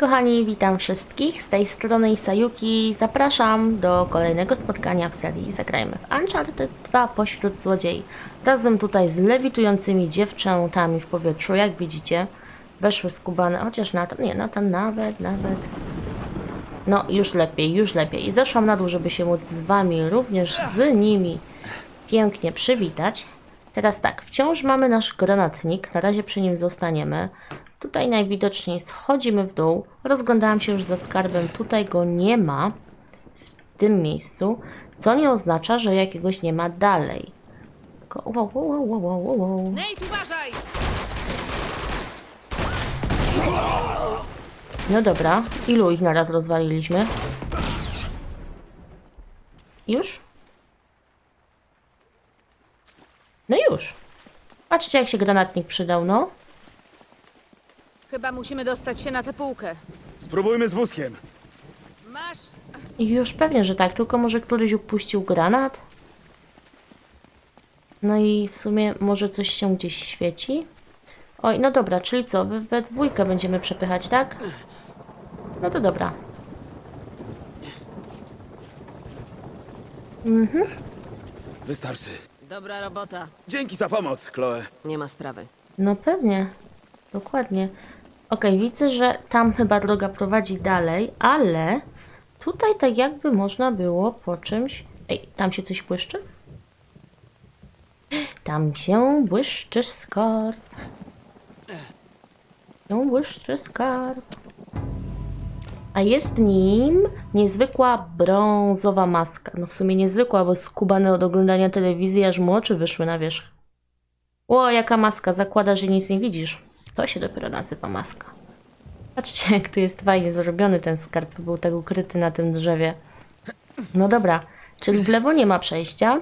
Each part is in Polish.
Kochani, witam wszystkich. Z tej strony Sayuki. Zapraszam do kolejnego spotkania w serii Zagrajmy w Uncharted 2 pośród złodziei. Razem tutaj z lewitującymi dziewczętami w powietrzu, jak widzicie. Weszły skubane, chociaż Natan, nie, Natan nawet, nawet. No, już lepiej, już lepiej. I zeszłam na dół, żeby się móc z wami, również z nimi pięknie przywitać. Teraz tak, wciąż mamy nasz granatnik, na razie przy nim zostaniemy. Tutaj najwidoczniej schodzimy w dół. Rozglądałam się już za skarbem, tutaj go nie ma w tym miejscu, co nie oznacza, że jakiegoś nie ma dalej. Tylko, wow, wow, wow, wow, wow, wow. Nate, uważaj! No dobra, ilu ich naraz rozwaliliśmy? Już? No już. Patrzcie, jak się granatnik przydał, no. Chyba musimy dostać się na tę półkę. Spróbujmy z wózkiem. Masz... I już pewnie, że tak, tylko może któryś upuścił granat? No i w sumie może coś się gdzieś świeci? Oj, no dobra, czyli co, we, we dwójkę będziemy przepychać, tak? No to dobra. Wystarczy. Dobra robota. Dzięki za pomoc, Chloe. Nie ma sprawy. No pewnie, dokładnie. Okej, widzę, że tam chyba droga prowadzi dalej, ale tutaj tak jakby można było po czymś... Ej, tam się coś błyszczy? Tam się błyszczy skarb. Się błyszczy skarb. A jest nim niezwykła brązowa maska. No w sumie niezwykła, bo skubane od oglądania telewizji, aż mu oczy wyszły na wierzch. O, jaka maska, zakłada, że nic nie widzisz. To się dopiero nazywa maska. Patrzcie, jak tu jest fajnie zrobiony ten skarb. Był tak ukryty na tym drzewie. No dobra, czyli w lewo nie ma przejścia.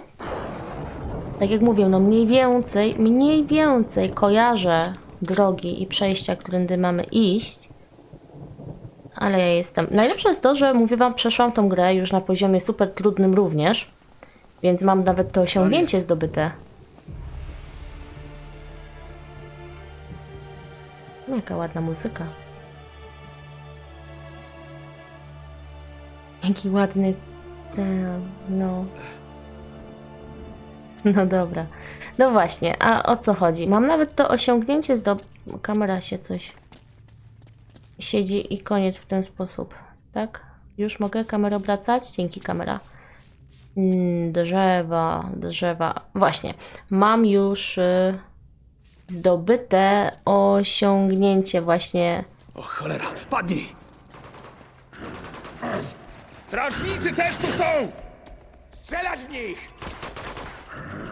Tak jak mówię, no mniej więcej, mniej więcej kojarzę drogi i przejścia, którędy mamy iść. Ale ja jestem. Najlepsze jest to, że mówię wam, przeszłam tą grę już na poziomie super trudnym również. Więc mam nawet to osiągnięcie zdobyte. Jaka ładna muzyka. Jaki ładny. No. No dobra. No właśnie, a o co chodzi? Mam nawet to osiągnięcie z do... Kamera się coś siedzi i koniec w ten sposób. Tak? Już mogę kamerę obracać? Dzięki kamera. Mm, drzewa, drzewa. Właśnie. Mam już y, zdobyte osiągnięcie właśnie. O cholera, padnij! Strażnicy też tu są! Strzelać w nich!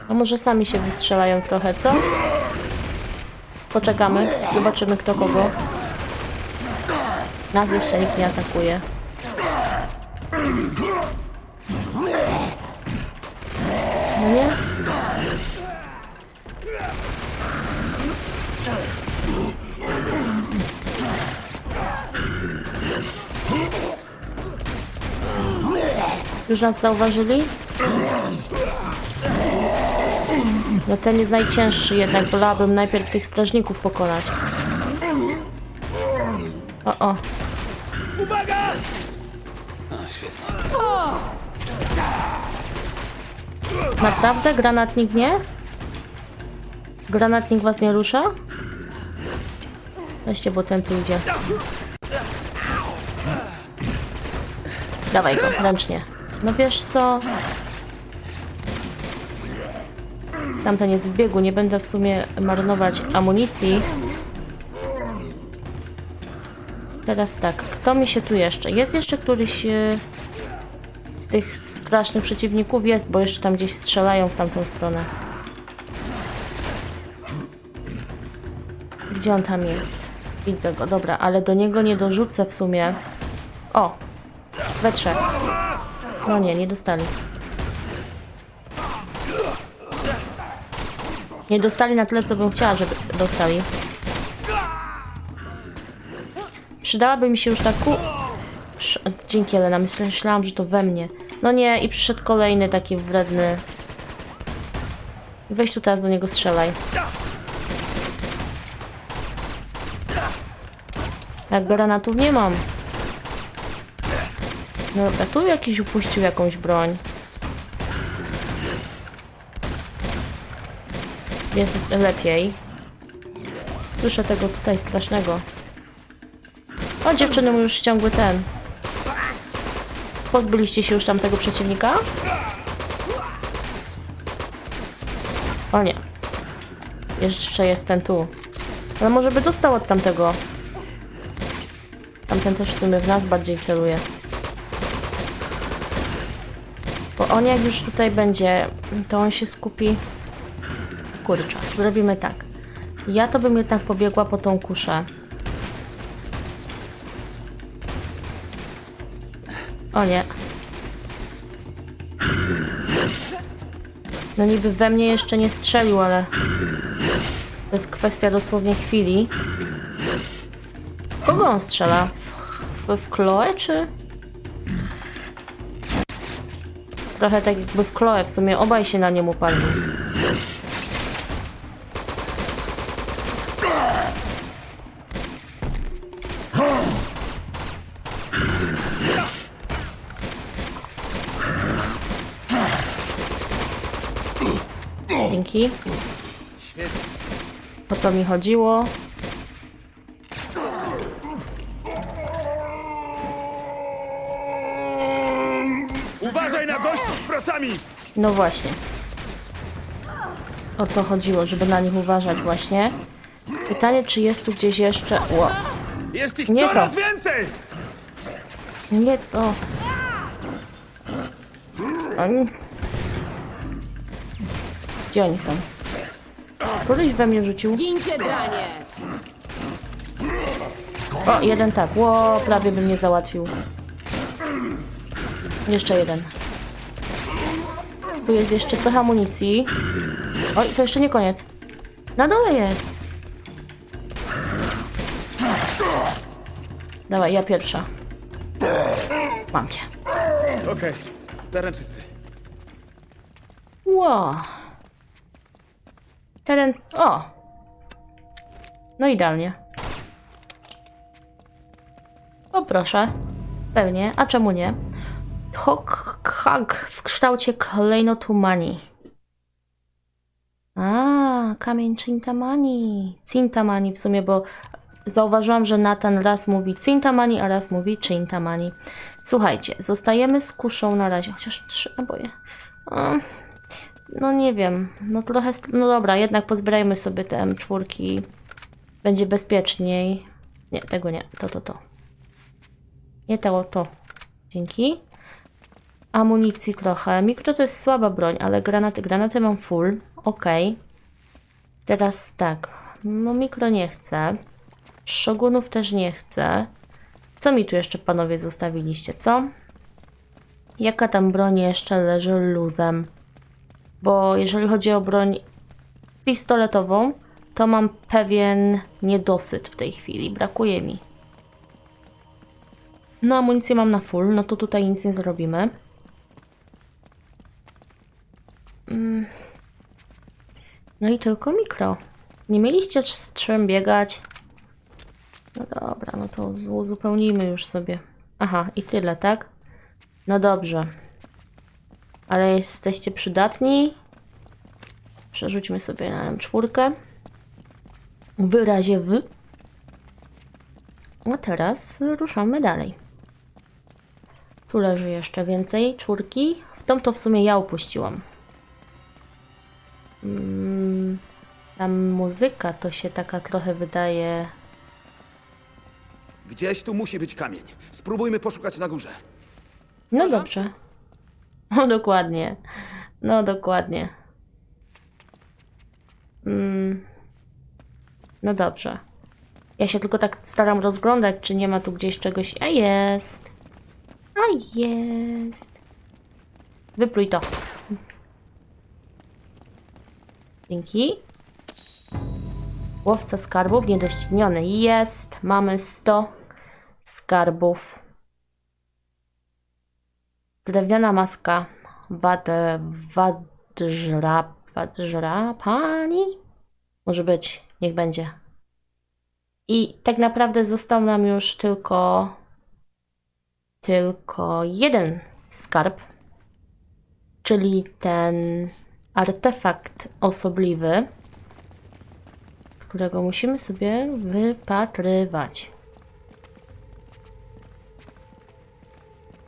A może sami się wystrzelają trochę, co? Poczekamy, zobaczymy kto kogo. Nas jeszcze nikt nie atakuje. No nie? Już nas zauważyli? No ten jest najcięższy jednak, wolałabym najpierw tych strażników pokonać. O, o. Uwaga! Świetnie. Naprawdę? Granatnik nie? Granatnik was nie rusza? Weźcie, bo ten tu idzie. Dawaj go, ręcznie. No wiesz co? Tamten jest w biegu, nie będę w sumie marnować amunicji. Teraz tak, kto mi się tu jeszcze? Jest jeszcze któryś e, z tych strasznych przeciwników? Jest, bo jeszcze tam gdzieś strzelają w tamtą stronę. Gdzie on tam jest? Widzę go, dobra, ale do niego nie dorzucę w sumie. O! We trzech. No nie, nie dostali. Nie dostali na tyle, co bym chciała, żeby dostali. Przydałaby mi się już ta ku... Dzięki Elena, myślałam, że to we mnie. No nie, i przyszedł kolejny taki wredny. Weź tu teraz do niego strzelaj. Jak granatów nie mam. No dobra, tu jakiś upuścił jakąś broń. Jest lepiej. Słyszę tego tutaj strasznego. O, dziewczyny już ściągły ten. Pozbyliście się już tamtego przeciwnika? O nie. Jeszcze jest ten tu. Ale może by dostał od tamtego. Tamten też w sumie w nas bardziej celuje. On jak już tutaj będzie, to on się skupi. Kurczę, zrobimy tak. Ja to bym jednak pobiegła po tą kuszę. O nie. No niby we mnie jeszcze nie strzelił, ale to jest kwestia dosłownie chwili. W Kogo on strzela? W, w Chloe czy? Trochę tak jakby w Chloe, w sumie obaj się na niemu pali. Dzięki. O to mi chodziło. No właśnie. O to chodziło, żeby na nich uważać właśnie. Pytanie, czy jest tu gdzieś jeszcze... Ło, Jest ich Nie to. coraz więcej! nie to... On... Gdzie oni są? Koleś we mnie rzucił. Gincie, dranie! O, jeden tak. Ło, prawie bym nie załatwił. Jeszcze jeden. Tu jest jeszcze trochę amunicji. Oj, to jeszcze nie koniec. Na dole jest. Dawaj, ja pierwsza. Mam cię. Okej, teren czysty. Ło. Teren... O! No idealnie. O proszę. Pewnie. A czemu nie? Hok hak w kształcie klejnotu mani. A, kamień Cintamani. Cintamani w sumie, bo zauważyłam, że Nathan raz mówi Cintamani, a raz mówi Cintamani. Słuchajcie, zostajemy z kuszą na razie. Chociaż trzy naboje. Mm. No nie wiem, no trochę, no dobra, jednak pozbierajmy sobie te M4. Będzie bezpieczniej. Nie, tego nie, to, to, to. Nie to, to. Dzięki. Amunicji trochę. Mikro to jest słaba broń, ale granaty, granaty mam full. Okej. Teraz tak, no mikro nie chcę. Szogunów też nie chcę. Co mi tu jeszcze panowie zostawiliście, co? Jaka tam broń jeszcze leży luzem? bo jeżeli chodzi o broń pistoletową, to mam pewien niedosyt w tej chwili. Brakuje mi. No, amunicję mam na full, no to tutaj nic nie zrobimy. Mm. No i tylko mikro. Nie mieliście z czym biegać? No dobra, no to uzupełnijmy już sobie. Aha, i tyle, tak? No dobrze. Ale jesteście przydatni. Przerzućmy sobie na czwórkę. W razie w. A teraz ruszamy dalej. Tu leży jeszcze więcej czwórki. W tą to w sumie ja upuściłam. Mm, tam muzyka to się taka trochę wydaje. Gdzieś tu musi być kamień. Spróbujmy poszukać na górze. No dobrze. No dokładnie. No dokładnie. Mm. No dobrze. Ja się tylko tak staram rozglądać, czy nie ma tu gdzieś czegoś. A jest. A jest. Wypluj to. Dzięki. Łowca skarbów niedościgniony. Jest. Mamy 100 skarbów. Drewniana maska wad, wadżra, wadżra pani? Może być, niech będzie. I tak naprawdę został nam już tylko tylko jeden skarb, czyli ten artefakt osobliwy, którego musimy sobie wypatrywać.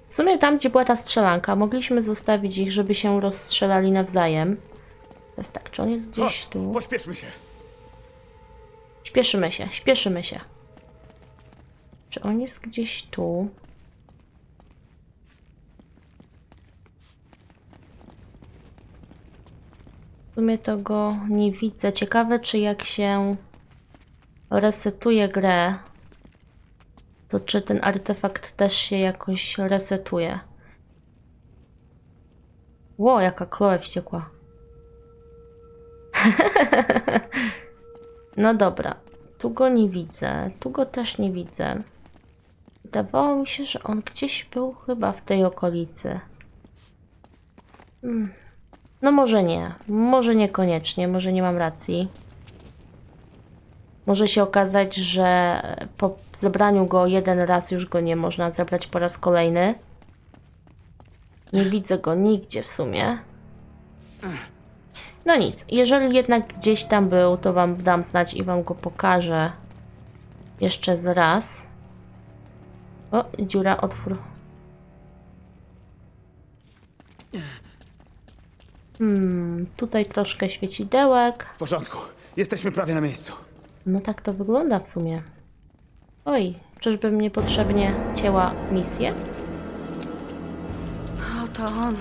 W sumie tam, gdzie była ta strzelanka, mogliśmy zostawić ich, żeby się rozstrzelali nawzajem. Teraz tak, czy on jest gdzieś Chodź, tu? pośpieszmy się. Śpieszymy się, śpieszymy się. Czy on jest gdzieś tu? Sumie to go nie widzę. Ciekawe, czy jak się resetuje grę, to czy ten artefakt też się jakoś resetuje. Ło, jaka Chloe wściekła. No dobra, tu go nie widzę, tu go też nie widzę. Wydawało mi się, że on gdzieś był chyba w tej okolicy. Hmm. No może nie, może niekoniecznie, może nie mam racji. Może się okazać, że po zebraniu go jeden raz już go nie można zebrać po raz kolejny. Nie widzę go nigdzie w sumie. No nic, jeżeli jednak gdzieś tam był, to wam dam znać i wam go pokażę jeszcze z raz. O, dziura, otwór. Hmm, tutaj troszkę świecidełek. W porządku. Jesteśmy prawie na miejscu. No tak to wygląda w sumie. Oj, czyżbym niepotrzebnie cięła misję? Oto on.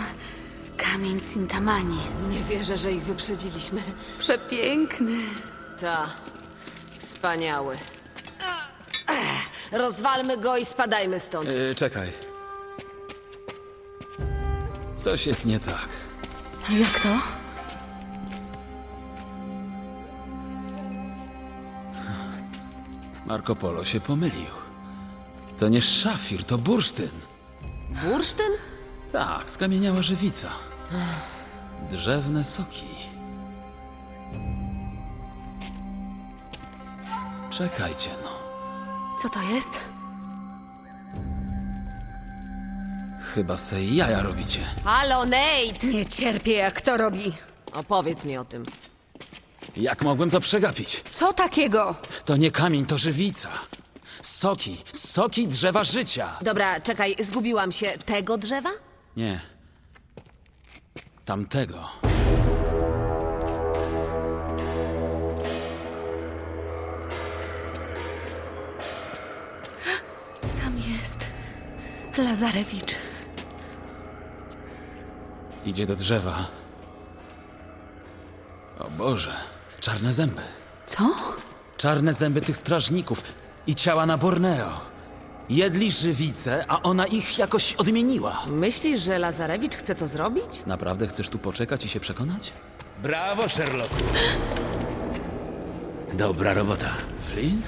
Kamień Cintamani. Nie wierzę, że ich wyprzedziliśmy. Przepiękny. Ta. Wspaniały. Ech, Rozwalmy go i spadajmy stąd. E, czekaj. Coś jest nie tak. Jak to? Marco Polo się pomylił. To nie szafir, to bursztyn. Bursztyn? Tak, skamieniała żywica. Drzewne soki. Czekajcie no. Co to jest? Chyba se jaja robicie. Halo, Nate! Nie cierpię, jak to robi. Opowiedz mi o tym. Jak mogłem to przegapić? Co takiego? To nie kamień, to żywica. Soki, soki drzewa życia. Dobra, czekaj, zgubiłam się. Tego drzewa? Nie. Tamtego. Tam jest. Lazarewicz. Idzie do drzewa. O Boże, czarne zęby. Co? Czarne zęby tych strażników i ciała na Borneo. Jedli żywicę, a ona ich jakoś odmieniła. Myślisz, że Lazarewicz chce to zrobić? Naprawdę chcesz tu poczekać i się przekonać? Brawo, Sherlocku. Dobra robota. Flynn?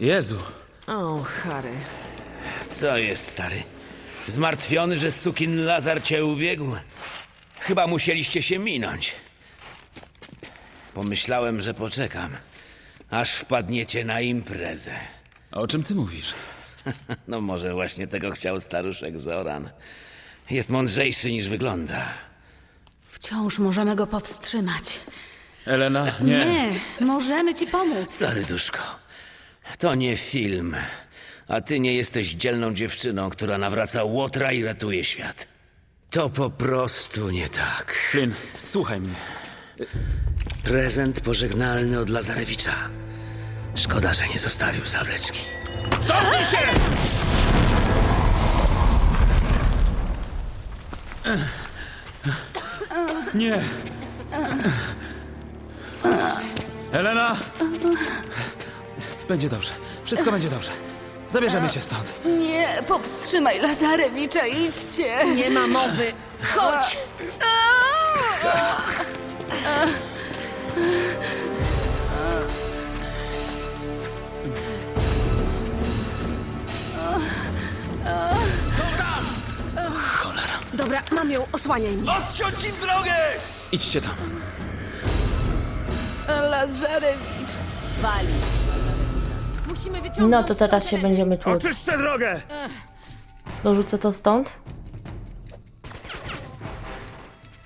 Jezu, O, Harry. Co jest, stary? Zmartwiony, że sukin Lazar cię ubiegł? Chyba musieliście się minąć. Pomyślałem, że poczekam, aż wpadniecie na imprezę. o czym ty mówisz? No może właśnie tego chciał staruszek Zoran. Jest mądrzejszy niż wygląda. Wciąż możemy go powstrzymać. Elena, nie. Nie, możemy ci pomóc. Sorry, duszko. To nie film. A ty nie jesteś dzielną dziewczyną, która nawraca łotra i ratuje świat. To po prostu nie tak. Flynn, słuchaj mnie. Prezent pożegnalny od Lazarewicza. Szkoda, że nie zostawił zawleczki. Cofnij się! Nie! Elena! Będzie dobrze. Wszystko będzie dobrze. Zabierzemy się stąd. Nie, powstrzymaj Lazarewicza, idźcie. Nie ma mowy. Chodź! Cholera. Dobra, mam ją, osłaniaj mnie. Odciąć im drogę! Idźcie tam. Lazarewicz. Wali. Musimy wyciągnąć No to teraz stąd się Elenę. będziemy tłuc. Oczyszczę drogę! Dorzucę to stąd?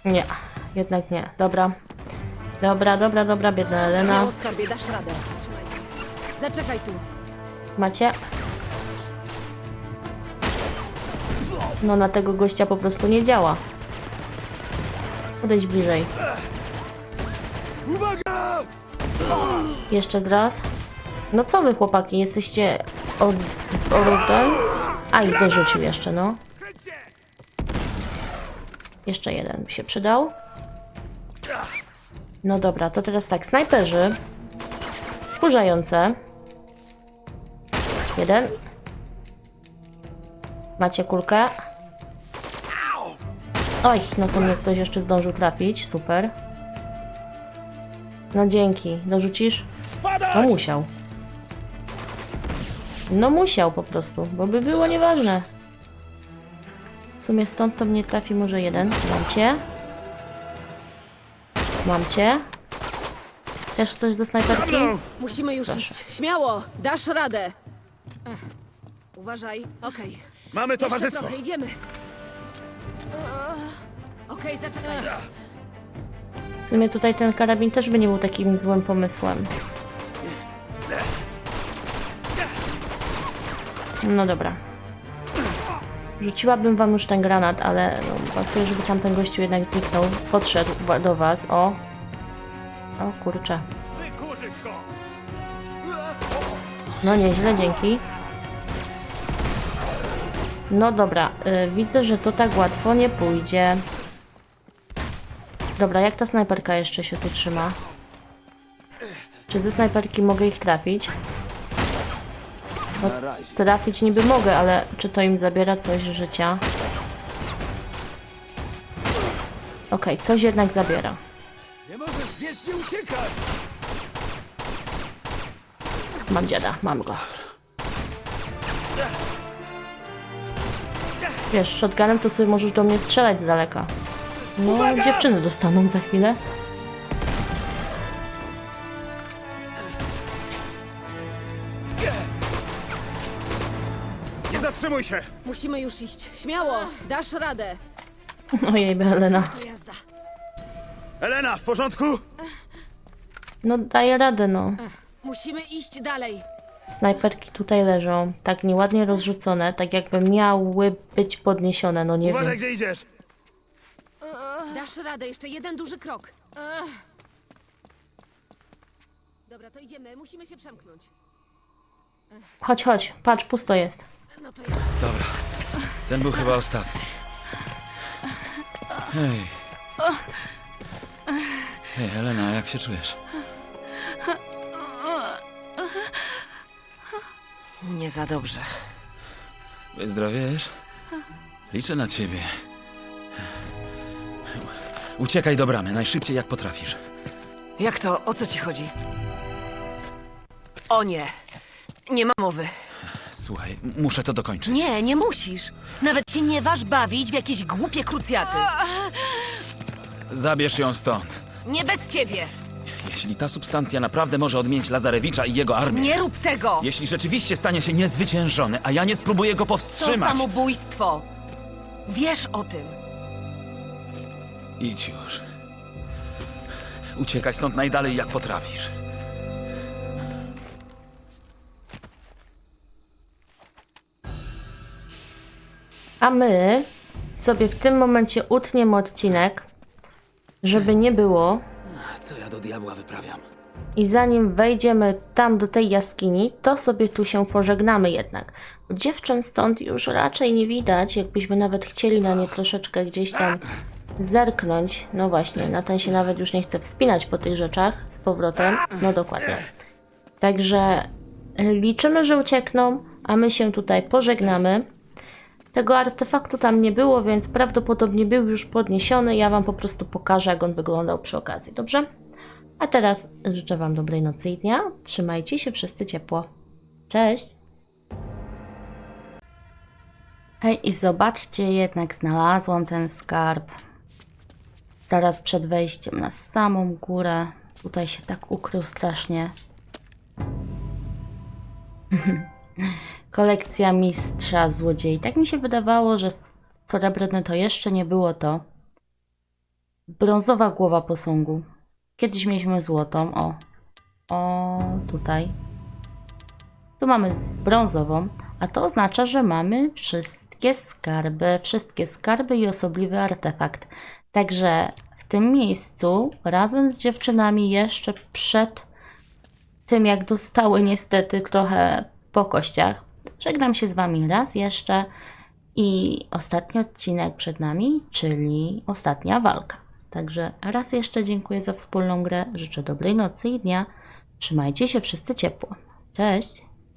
Nie, jednak nie. Dobra. Dobra, dobra, dobra, biedna Elena. Śmiało, skarbie, dasz radę. Trzymaj się. Zaczekaj tu. Macie? No na tego gościa po prostu nie działa. Podejdź bliżej. Uwaga! Jeszcze z raz. No co wy chłopaki, jesteście od... ten? A i dorzucił jeszcze, no. Jeszcze jeden by się przydał. No dobra, to teraz tak, snajperzy. Wkurzające. Jeden. Macie kulkę. Oj, no to mnie ktoś jeszcze zdążył trafić, super. No dzięki, dorzucisz? No musiał. No musiał po prostu, bo by było nieważne. W sumie stąd to mnie trafi może jeden. Mam cię. Mam cię. Też coś ze snajperki? Musimy już iść. Śmiało, dasz radę. Ech. Uważaj. Okej. Mamy Jeszcze towarzystwo! trochę, idziemy. Okej, zaczekaj. W sumie tutaj ten karabin też by nie był takim złym pomysłem. No dobra. Rzuciłabym wam już ten granat, ale no, pasuje, żeby tamten gościu jednak zniknął. Podszedł do was, o. O kurczę. No nieźle, dzięki. No dobra, y, widzę, że to tak łatwo nie pójdzie. Dobra, jak ta snajperka jeszcze się tu trzyma? Czy ze snajperki mogę ich trafić? No, trafić niby mogę, ale czy to im zabiera coś życia? Okej, coś jednak zabiera. Nie możesz wiecznie uciekać! Mam dziada, mam go. Wiesz, shotgunem to sobie możesz do mnie strzelać z daleka. No, dziewczyny dostaną za chwilę. Zatrzymuj się! Musimy już iść. Śmiało, dasz radę. Ojej, Helena. To jazda. Elena, w porządku? No, daję radę, no. Musimy iść dalej. Snajperki tutaj leżą, tak nieładnie rozrzucone, tak jakby miały być podniesione, no nie Uważaj, wiem. gdzie idziesz! Dasz radę, jeszcze jeden duży krok. Dobra, to idziemy. Musimy się przemknąć. Chodź, chodź, patrz, pusto jest. No to jest. Dobra. Ten był chyba ostatni. Hej. Hej, Elena, jak się czujesz? Nie za dobrze. Wyzdrowiejesz? Liczę na ciebie. Uciekaj do bramy, najszybciej jak potrafisz. Jak to? O co ci chodzi? O nie. Nie ma mowy. Słuchaj, muszę to dokończyć. Nie, nie musisz. Nawet się nie waż bawić w jakieś głupie krucjaty. Zabierz ją stąd. Nie bez ciebie. Jeśli ta substancja naprawdę może odmienić Lazarewicza i jego armię. Nie rób tego. Jeśli rzeczywiście stanie się niezwyciężony, a ja nie spróbuję go To powstrzymać. samobójstwo. Wiesz o tym. Idź już. Uciekaj stąd najdalej jak potrafisz. A my sobie w tym momencie utniemy odcinek, żeby nie było. Co ja do diabła wyprawiam? I zanim wejdziemy tam do tej jaskini, to sobie tu się pożegnamy jednak. Dziewczyn stąd już raczej nie widać, jakbyśmy nawet chcieli na nie troszeczkę gdzieś tam zerknąć. No właśnie, na ten się nawet już nie chce wspinać po tych rzeczach z powrotem. No dokładnie. Także liczymy, że uciekną, a my się tutaj pożegnamy. Tego artefaktu tam nie było, więc prawdopodobnie był już podniesiony. Ja Wam po prostu pokażę, jak on wyglądał przy okazji, dobrze? A teraz życzę Wam dobrej nocy i dnia. Trzymajcie się wszyscy ciepło. Cześć! Hej, i zobaczcie, jednak znalazłam ten skarb. Zaraz przed wejściem na samą górę. Tutaj się tak ukrył strasznie. Kolekcja mistrza złodziei. Tak mi się wydawało, że srebrne to jeszcze nie było to. Brązowa głowa posągu. Kiedyś mieliśmy złotą. O. O, tutaj. Tu mamy z brązową, a to oznacza, że mamy wszystkie skarby, wszystkie skarby i osobliwy artefakt. Także w tym miejscu razem z dziewczynami jeszcze przed tym, jak dostały niestety trochę po kościach, żegnam się z Wami raz jeszcze i ostatni odcinek przed nami, czyli ostatnia walka. Także raz jeszcze dziękuję za wspólną grę, życzę dobrej nocy i dnia. Trzymajcie się wszyscy ciepło. Cześć!